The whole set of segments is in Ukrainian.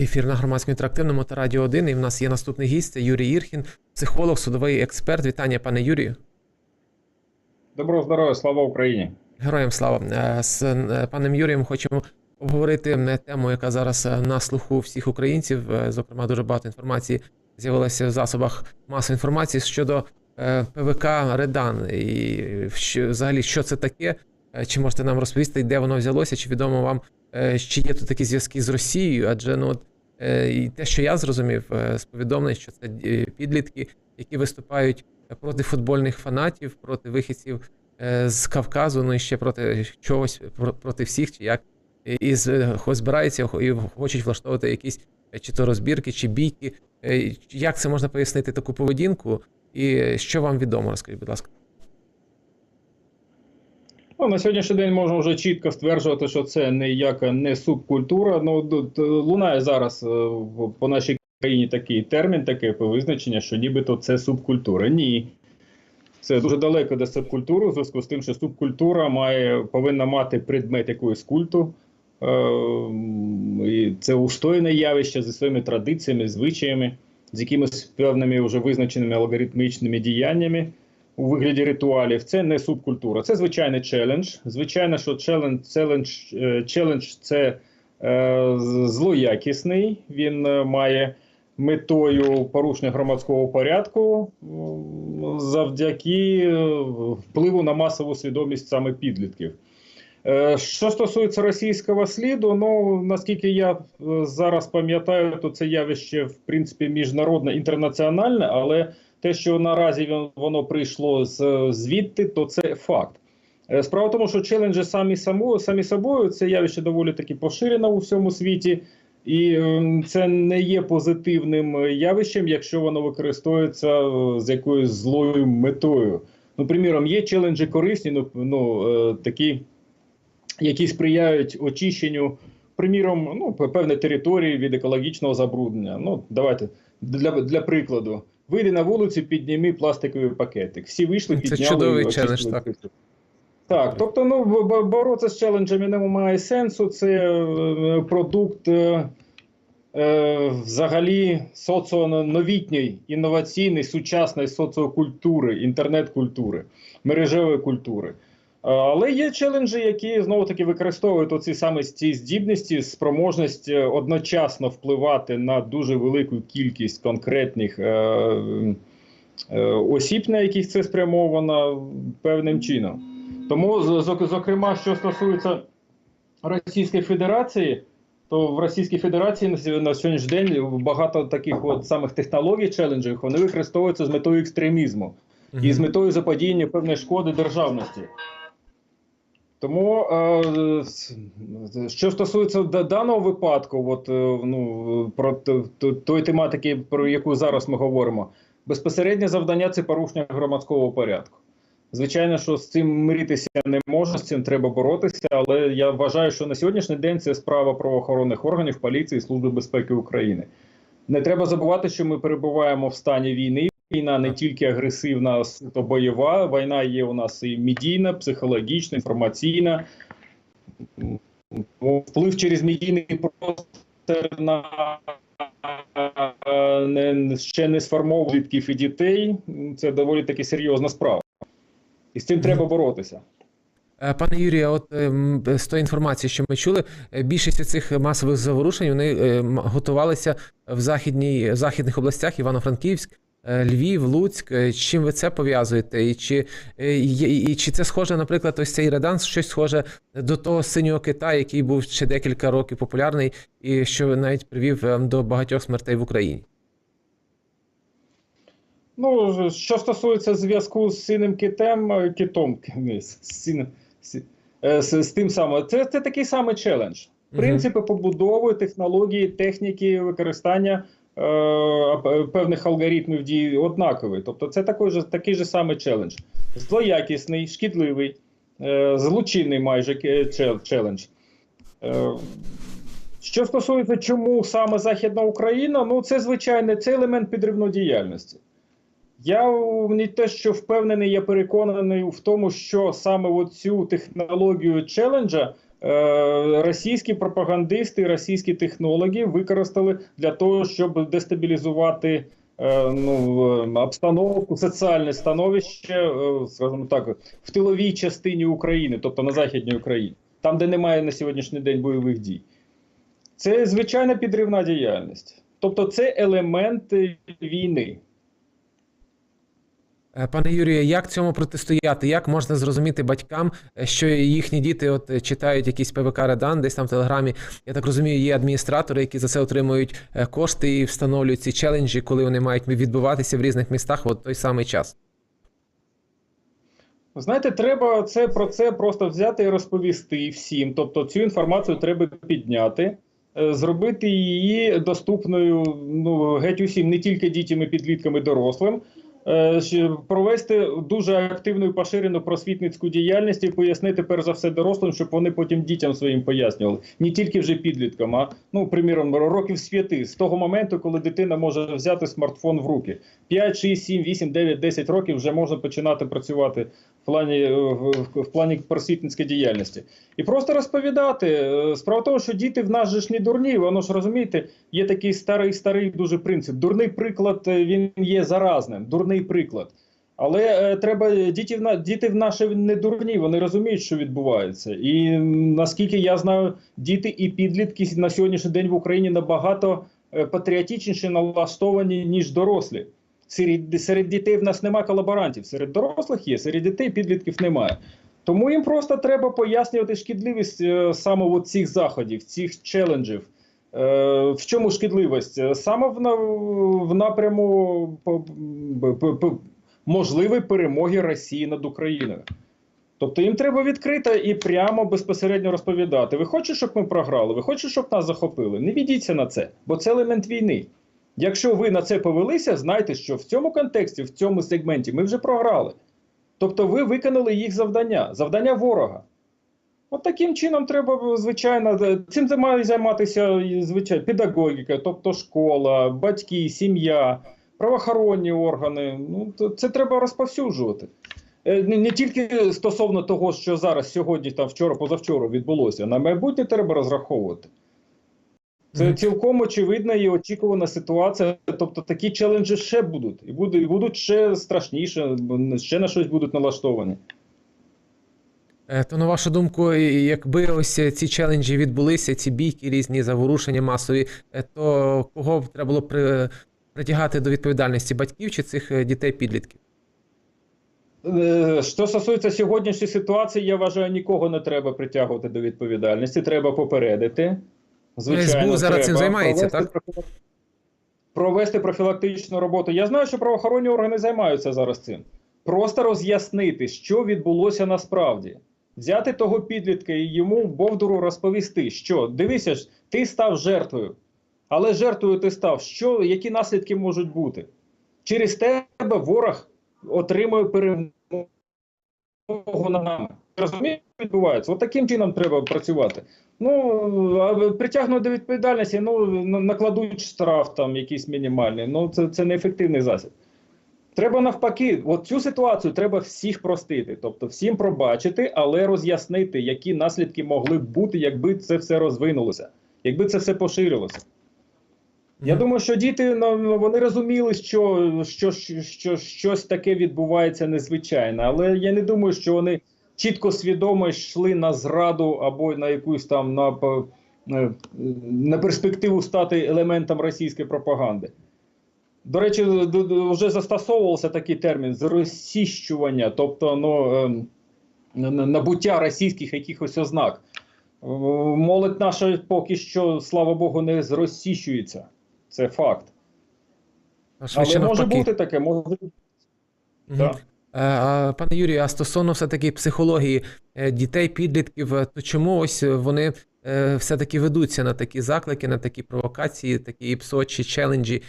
Ефір на громадському інтерактивному та радіо 1. І в нас є наступний гість це Юрій Ірхін, психолог, судовий експерт. Вітання, пане Юрію. Доброго здоров'я, слава Україні. Героям слава Е, з е, паном Юрієм хочемо обговорити тему, яка зараз е, на слуху всіх українців. Зокрема, дуже багато інформації з'явилося в засобах масової інформації щодо ПВК Редан. І взагалі, що це таке? Чи можете нам розповісти, де воно взялося? Чи відомо вам, чи є тут такі зв'язки з Росією? Адже ну от і те, що я зрозумів е, з повідомлень, що це е, підлітки, які виступають проти футбольних фанатів, проти вихідців е, з Кавказу, ну і ще проти чогось, про- проти всіх, чи як, і, збираються і хочуть влаштовувати якісь е, чи то розбірки, чи бійки. Е, Як це можна пояснити таку поведінку? І що вам відомо, розкажіть, будь ласка. Ну, на сьогоднішній день можна вже чітко стверджувати, що це ніяка не субкультура. Ну, д- лунає зараз е, по нашій країні такий термін, таке визначення, що нібито це субкультура. Ні. Це дуже далеко до субкультури, в зв'язку з тим, що субкультура має, повинна мати предмет якоїсь культу. Е, і це устойне явище зі своїми традиціями, звичаями, з якимись певними вже визначеними алгоритмічними діяннями у вигляді ритуалів. Це не субкультура, це звичайний челендж. Звичайно, що челендж, челендж, е, челендж це е, злоякісний. Він е, має метою порушення громадського порядку завдяки е, впливу на масову свідомість саме підлітків. Що стосується російського сліду, ну наскільки я зараз пам'ятаю, то це явище в принципі міжнародне інтернаціональне, але те, що наразі воно прийшло звідти, то це факт. Е, Справа в тому, що челенджі самі само, самі собою це явище доволі таки поширено у всьому світі, і ем, це не є позитивним е, явищем, якщо воно використовується е, з якоюсь злою метою. Ну, приміром, є челенджі корисні, ну, ну такі, які сприяють очищенню, приміром, ну, певної території від екологічного забруднення. Ну, давайте для, для прикладу. Вийди на вулицю, підніми пластиковий пакетик. Всі вийшли, Це підняли. чудовий челендж, так. Так, тобто, ну боротися з челенджами немає сенсу. Це е, продукт е, е, взагалі соціоновітньої, інноваційної, сучасної соціокультури, інтернет-культури, мережевої культури. Але є челенджі, які знову таки використовують оці саме ці здібності, спроможність е, одночасно впливати на дуже велику кількість конкретних е, е, осіб, на яких це спрямовано певним чином. Тому, зокрема, що стосується Російської Федерації, то в Російській Федерації на на сьогоднішній день багато таких от самих технологій челенджів вони використовуються з метою екстремізму і з метою заподіяння певної шкоди державності. Тому, е, що стосується даного випадку, от, е, ну, про той тематики, про яку зараз ми говоримо, безпосереднє завдання це порушення громадського порядку. Звичайно, що з цим миритися не можна, з цим треба боротися, але я вважаю, що на сьогоднішній день це справа правоохоронних органів, поліції, Служби безпеки України. Не треба забувати, що ми перебуваємо в стані війни. Війна не тільки агресивна, суто бойова. Війна є у нас і медійна, психологічна, інформаційна. Вплив через медійний простір на е, не, ще не сформованих і дітей. Це доволі таки серйозна справа. І з цим треба боротися. Е, Пане Юрію, от ем, з тої інформації, що ми чули, е, більшість цих масових заворушень вони е, готувалися в західній в західних областях: Івано-Франківськ, Львів, Луцьк. Е, З чим ви це пов'язуєте? І чи, е, є- і, чи це схоже, наприклад, ось цей Редан, щось схоже до того синього кита, який був ще декілька років популярний, і що навіть привів ем, до багатьох смертей в Україні? Ну, що стосується зв'язку з синим китем, е, китом, з, синим, з, е, з, з тим самим, це, це такий самий челендж. Принципи побудови, технології, техніки використання е, е, певних алгоритмів дії однакові. Тобто це такий же, такий же самий челендж. Злоякісний, шкідливий, е, злочинний майже челендж. Е, що стосується, чому саме Західна Україна, ну це звичайно це елемент підривної діяльності. Я не те, що впевнений, я переконаний в тому, що саме цю технологію челенджа е, російські пропагандисти, російські технологи використали для того, щоб дестабілізувати е, ну, е, обстановку, соціальне становище, е, скажімо так, в тиловій частині України, тобто на Західній Україні, там, де немає на сьогоднішній день бойових дій. Це звичайна підривна діяльність. Тобто, це елемент е, війни. Е, Пане Юрію, як цьому протистояти? Як можна зрозуміти батькам, е, що їхні діти от е, читають якийсь ПВК Редан, десь там в телеграмі? Я так розумію, є адміністратори, які за це отримують кошти і встановлюють ці челенджі, коли вони мають відбуватися в різних містах в той самий час. Знаєте, треба це про це просто взяти і розповісти всім. Тобто цю інформацію треба підняти, зробити її доступною ну, геть усім, не тільки дітям і підліткам і дорослим. Е, Провести дуже активну і поширену просвітницьку діяльність і пояснити перш за все дорослим, щоб вони потім дітям своїм пояснювали. Не тільки вже підліткам, а ну, приміром, років з п'яти, з того моменту, коли дитина може взяти смартфон в руки. 5, 6, 7, 8, 9, 10 років вже можна починати працювати плані, е, в, плані просвітницької діяльності. І просто розповідати. Е, Справа тому, що діти в нас же ж не дурні, воно ж розумієте, є такий старий старий дуже принцип. Дурний приклад е, він є заразним. Дурний приклад. Але е, треба діти діти в наші не дурні, вони розуміють, що відбувається. І наскільки я знаю, діти і підлітки на сьогоднішній день в Україні набагато патріотичніше налаштовані ніж дорослі. Серед, серед дітей в нас немає колаборантів, серед дорослих є, серед дітей підлітків немає. Тому їм просто треба пояснювати шкідливість е, саме от цих заходів, цих челенджів. Е, в чому шкідливість? Е, Саме в, на- в напряму по- б- б- можливої перемоги Росії над Україною. Тобто їм треба відкрито і прямо безпосередньо розповідати: ви хочете, щоб ми програли? Ви хочете, щоб нас захопили? Не ведіться на це, бо це елемент війни. Якщо ви на це повелися, знайте, що в цьому контексті, в цьому сегменті ми вже програли. Тобто ви виконали їх завдання, завдання ворога. От таким чином треба, звичайно, е, цим має займатися звичайно, педагогіка, тобто школа, батьки, сім'я, правоохоронні органи. Ну, це треба розповсюджувати. Е, Не, тільки стосовно того, що зараз, сьогодні, там, вчора, позавчора відбулося, на майбутнє треба розраховувати. Це цілком очевидна і очікувана ситуація. Тобто такі челенджі ще будуть, і будуть, і будуть ще страшніше, ще на щось будуть налаштовані. Е, То на вашу думку, якби ось ці челенджі відбулися, ці бійки різні, заворушення масові, е, то кого б треба було при, притягати до відповідальності батьків чи цих е, дітей-підлітків? Що стосується сьогоднішньої ситуації, я вважаю, нікого не треба притягувати до відповідальності. Треба попередити. Звичайно, СБУ зараз треба цим займається, провести так? Провести профілактичну роботу. Я знаю, що правоохоронні органи займаються зараз цим. Просто роз'яснити, що відбулося насправді. Взяти того підлітка і йому Бовдуру розповісти, що дивися ж, ти став жертвою. Але жертвою ти став, що, які наслідки можуть бути? Через тебе ворог отримує перемогу над нами. Розумієте, що відбувається? От таким чином треба працювати. Ну, притягнути до відповідальності, ну, накладуть штраф там якийсь мінімальний. Ну, це, це неефективний засіб. Треба навпаки, от цю ситуацію треба всіх простити, тобто всім пробачити, але роз'яснити, які наслідки могли б бути, якби це все розвинулося, якби це все поширилося. Я думаю, що діти ну, вони розуміли, що, що, що, що щось таке відбувається незвичайне, але я не думаю, що вони чітко свідомо йшли на зраду або на якусь там на, е, на перспективу стати елементом російської пропаганди. До речі, вже застосовувався такий термін зросіщування, тобто ну, ем, набуття російських якихось ознак. Е, Молодь наша поки що, слава Богу, не зросіщується. Це факт. А Але може навпаки. бути таке, може Мгм. так. Е, Пане Юрію, а стосовно все-таки психології е, дітей, підлітків, е, то чому ось вони все-таки ведуться на такі заклики, на такі провокації, такі псочі челенджі?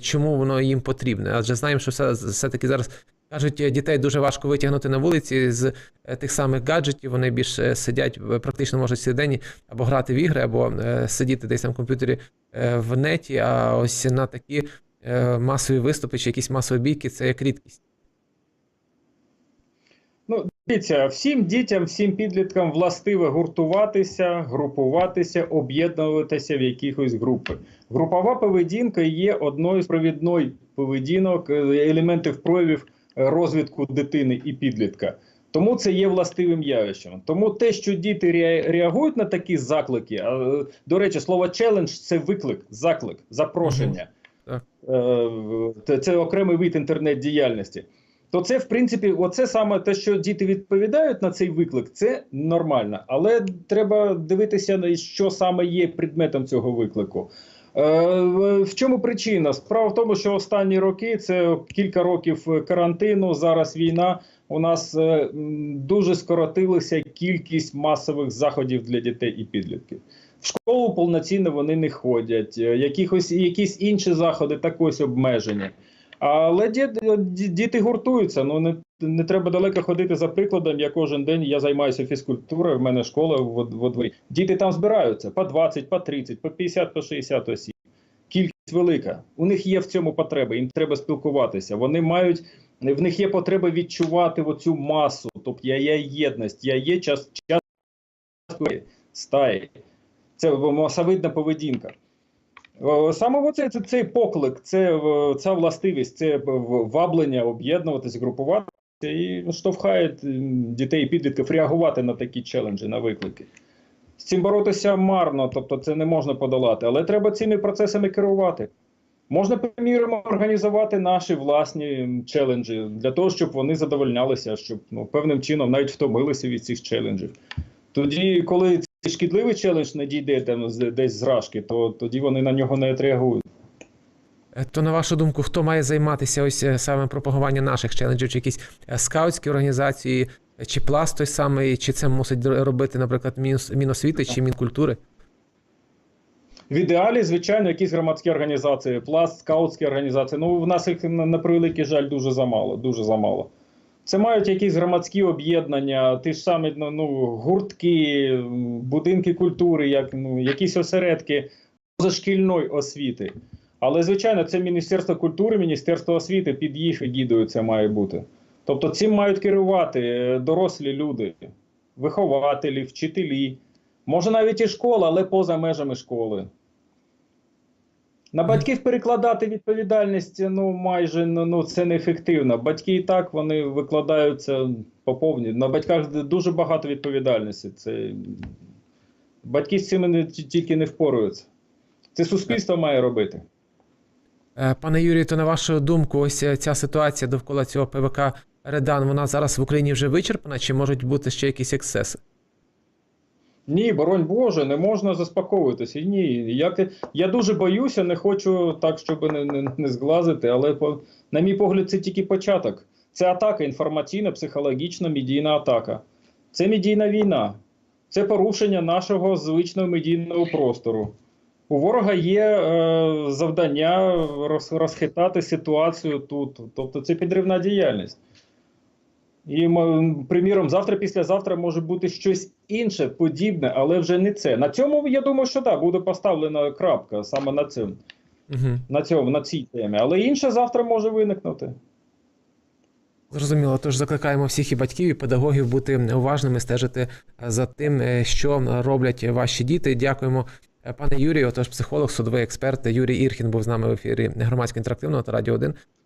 Чому воно їм потрібне? Адже знаємо, що все, все-таки зараз кажуть, дітей дуже важко витягнути на вулиці з тих самих гаджетів. Вони більше сидять, практично можуть сидені або грати в ігри, або сидіти десь в комп'ютері в неті. А ось на такі масові виступи чи якісь масові бійки це як рідкість. Дивіться, всім дітям, всім підліткам властиве гуртуватися, групуватися, об'єднуватися в якихось групи. Групова поведінка є одною з провідної поведінок, е, елементів проявів е, розвитку дитини і підлітка. Тому це є властивим явищем. Тому те, що діти реагують на такі заклики, а, е, до речі, слово челендж це виклик, заклик, запрошення. Так. Це, це окремий вид інтернет-діяльності. То це, в принципі, оце саме те, що діти відповідають на цей виклик, це нормально. Але треба дивитися, на що саме є предметом цього виклику. Е, В чому причина? Справа в тому, що останні роки це кілька років карантину, зараз війна. У нас е, дуже скоротилася кількість масових заходів для дітей і підлітків. В школу повноцінно вони не ходять. е, Якихось якісь інші заходи також обмежені. Але ді- ді- діти гуртуються. Ну не, не треба далеко ходити за прикладом. Я кожен день я займаюся фізкультурою. В мене школа в, в дворі. Діти там збираються по 20, по 30, по 50, по 60 осіб. Кількість велика. У них є в цьому потреба. Їм треба спілкуватися. Вони мають в них є потреба відчувати оцю масу. Тобто я є єдність, я є час, час стаї. Це масовидна поведінка. О, Саме оце, це, цей поклик, це е, ця властивість, це ваблення, об'єднуватись, групуватися і штовхає дітей і підлітків реагувати на такі челенджі, на виклики. З цим боротися марно, тобто це не можна подолати, але треба цими процесами керувати. Можна, приміром, організувати наші власні челенджі для того, щоб вони задовольнялися, щоб ну, певним чином навіть втомилися від цих челенджів. Тоді, коли шкідливий челендж не дійде там десь з рашки, то тоді вони на нього не відреагують. Е, То на вашу думку, хто має займатися ось е, саме пропагуванням наших челенджів, чи якісь е, скаутські організації, чи пласт той самий, чи це мусить робити, наприклад, Міносвіти чи Мінкультури? В ідеалі, звичайно, якісь громадські організації, пласт, скаутські організації. Ну, в нас їх на превеликий жаль дуже замало. Дуже замало. Це мають якісь громадські об'єднання, ті ж самі ну, ну, гуртки, будинки культури, як, ну, якісь осередки позашкільної освіти. Але, звичайно, це Міністерство культури, Міністерство освіти під їх егідою це має бути. Тобто цим мають керувати е, дорослі люди, вихователі, вчителі. Може навіть і школа, але поза межами школи. На батьків перекладати відповідальність ну майже ну, ну, це неефективно. Батьки і так вони викладаються по повній. На батьках дуже багато відповідальності. Це... Батьки з цим не, тільки не впораються. Це суспільство має робити. Е, Пане Юрію, то на вашу думку, ось е, ця ситуація довкола цього ПВК Редан, вона зараз в Україні вже вичерпана, чи можуть бути ще якісь ексцеси? Ні, боронь Боже, не можна заспокоюватися. Ні, як, я дуже боюся, не хочу так, щоб не, не, не зглазити, але по, на мій погляд, це тільки початок. Це атака інформаційна, психологічна, медійна атака. Це медійна війна, це порушення нашого звичного медійного простору. У ворога є е, завдання роз, розхитати ситуацію тут. Тобто це підривна діяльність. І, приміром, завтра, післязавтра може бути щось інше, подібне, але вже не це. На цьому я думаю, що так, буде поставлена крапка саме на цьому, Угу. на цьому, на цій темі. Але інше завтра може виникнути. Зрозуміло, тож закликаємо всіх і батьків, і педагогів бути уважними, стежити е, за тим, е, що роблять ваші діти. Дякуємо, е, пане Юрію. Отож, психолог, судовий експерт Юрій Ірхін був з нами в ефірі громадсько інтерактивного та радіо 1.